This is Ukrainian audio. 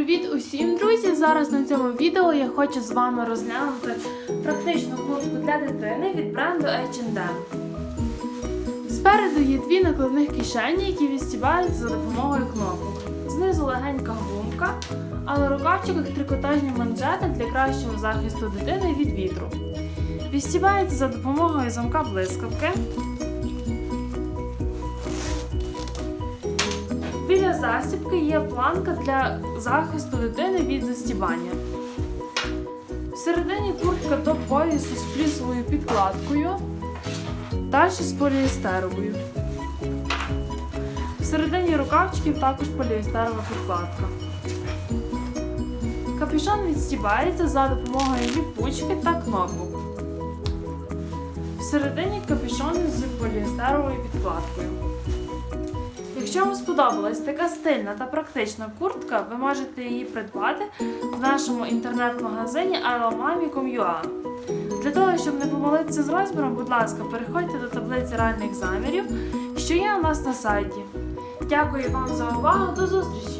Привіт усім, друзі! Зараз на цьому відео я хочу з вами розглянути практичну куртку для дитини від бренду H&M. Спереду є дві накладних кишені, які відстібаються за допомогою кнопок. Знизу легенька гумка, а на рукавчиках трикотажні манжети для кращого захисту дитини від вітру. Відстібається за допомогою замка блискавки. Застібки є планка для захисту дитини від застібання. Всередині куртка до поясу з флісовою підкладкою, далі з поліестеровою. Всередині рукавчиків також поліестерова підкладка. Капюшон відстібається за допомогою ліпучки та кнопок. Всередині капюшон з поліестеровою підкладкою. Якщо вам сподобалась така стильна та практична куртка, ви можете її придбати в нашому інтернет-магазині alomami.com.ua. Для того, щоб не помилитися з розміром, будь ласка, переходьте до таблиці реальних замірів, що є у нас на сайті. Дякую вам за увагу, до зустрічі!